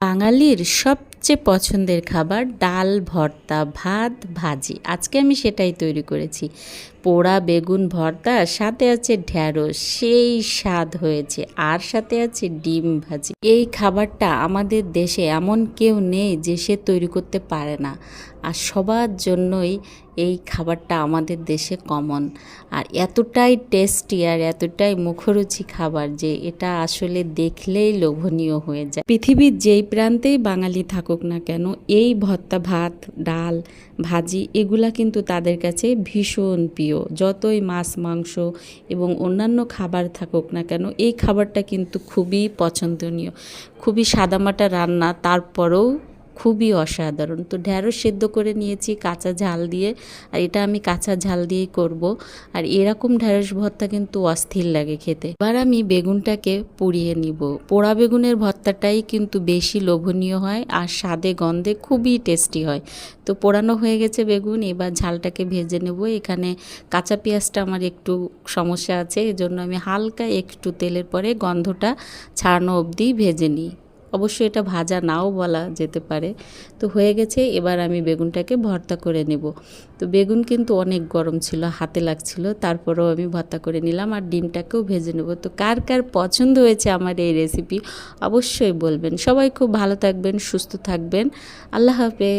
বাঙালির সবচেয়ে পছন্দের খাবার ডাল, ভর্তা, ভাত, ভাজি। আজকে আমি সেটাই তৈরি করেছি। পোড়া বেগুন ভর্তা, সাথে আছে ঢ্যাঁড়স, সেই স্বাদ হয়েছে। আর সাথে আছে ডিম ভাজি। এই খাবারটা আমাদের দেশে এমন কেউ নেই যে সে তৈরি করতে পারে না। আর সবার জন্যই এই খাবারটা আমাদের দেশে কমন আর এতটাই টেস্টি আর এতটাই মুখরুচি খাবার যে এটা আসলে দেখলেই লোভনীয় হয়ে যায়। পৃথিবীর যেই প্রান্তেই বাঙালি থাকুক না কেন, এই ভর্তা ভাত, ডাল, ভাজি এগুলা কিন্তু তাদের কাছে ভীষণ প্রিয়। যতই মাছ, মাংস এবং অন্যান্য খাবার থাকুক না কেন, এই খাবারটা কিন্তু খুবই পছন্দনীয়। খুবই সাদামাটা রান্না, তারপরেও খুবই অসাধারণ। তো ঢ্যাঁড়স সেদ্ধ করে নিয়েছি কাঁচা ঝাল দিয়ে, আর এটা আমি কাঁচা ঝাল দিয়েই করব। আর এরকম ঢ্যাঁড়স ভর্তা কিন্তু অস্থির লাগে খেতে। এবার আমি বেগুনটাকে পুড়িয়ে নিব। পোড়া বেগুনের ভর্তাটাই কিন্তু বেশি লোভনীয় হয়, আর স্বাদে, গন্ধে খুবই টেস্টি হয়। তো পোড়ানো হয়ে গেছে বেগুন, এবার ঝালটাকে ভেজে নেব। এখানে কাঁচা পেঁয়াজটা আমার একটু সমস্যা আছে, এজন্য আমি হালকা একটু তেলের পরে গন্ধটা ছাড়ানো অবধি ভেজে নিই। অবশ্যই এটা ভাজা নাও বলা যেতে পারে। তো হয়ে গেছে, এবার আমি বেগুনটাকে ভর্তা করে নেব। তো বেগুন কিন্তু অনেক গরম ছিল, হাতে লাগছিল, তারপরেও আমি ভর্তা করে নিলাম আর ডিমটাকেও ভেজে নেব। তো কার কার পছন্দ হয়েছে আমার এই রেসিপি অবশ্যই বলবেন। সবাই খুব ভালো থাকবেন, সুস্থ থাকবেন। আল্লাহ হাফেজ।